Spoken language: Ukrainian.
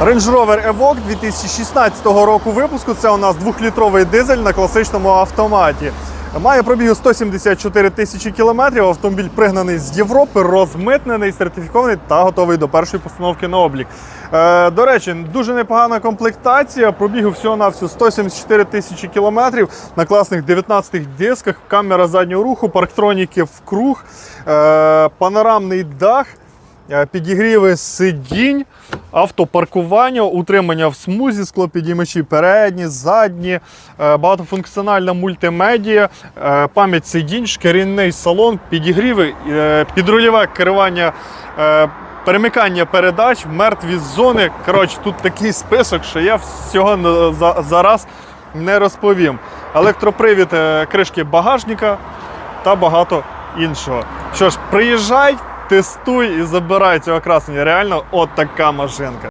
Range Rover Evoque 2016 року випуску. Це у нас двохлітровий дизель на класичному автоматі. Має пробігу 174 тисячі кілометрів. Автомобіль пригнаний з Європи, розмитнений, сертифікований та готовий до першої постановки на облік. Е, до речі, дуже непогана комплектація. Пробігу всього на всього 174 тисячі кілометрів на класних 19 дисках, камера заднього руху, парктроніки в круг, е, панорамний дах. Е, Підігріви сидінь, автопаркування, утримання в смузі, склопідіймачі передні, задні, е, багатофункціональна мультимедія, е, пам'ять сидінь, шкіряний салон, підігріви, підрульове керування. Перемикання передач, мертві зони. Коротше, тут такий список, що я всього зараз не розповім. Електропривід кришки багажника та багато іншого. Що ж, приїжджай, тестуй і забирай цього красення. Реально, от така машинка.